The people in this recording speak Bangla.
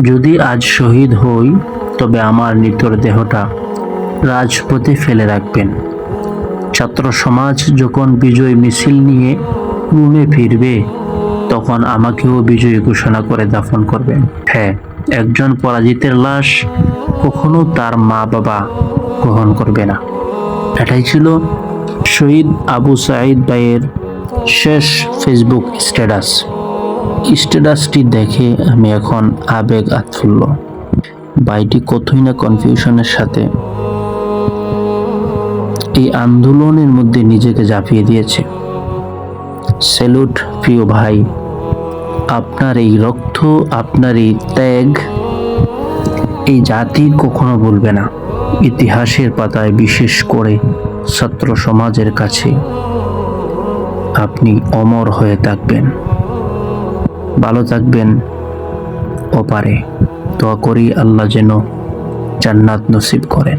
যদি আজ শহীদ হই, তবে আমার নিতর দেহটা রাজপথে ফেলে রাখবেন। ছাত্র সমাজ যখন বিজয় মিছিল নিয়ে রুমে ফিরবে, তখন আমাকেও বিজয়ী ঘোষণা করে দাফন করবেন। হ্যাঁ একজন পরাজিতের লাশ কখনো তার মা বাবা গ্রহণ করবে না। এটাই ছিল শহীদ আবু সাঈদ ভাইয়ের শেষ ফেসবুক স্ট্যাটাস। স্ট্যাটাসটি দেখে আমি এখন আবেগ আতফুল্ল বাইটি কতই না কনফিউশনের সাথে। এই আন্দোলনের মধ্যে নিজেকে ঝাঁপিয়ে দিয়েছে। স্যালুট প্রিয় ভাই। আপনার এই রক্ত, আপনার এই ত্যাগ, এই জাতি কখনো ভুলবে না। ইতিহাসের পাতায় বিশেষ করে ছাত্র সমাজের কাছে আপনি অমর হয়ে থাকবেন। ভালো থাকবেন। ওপারে দোয়া করি আল্লাহ যেন জান্নাত নসিব করেন।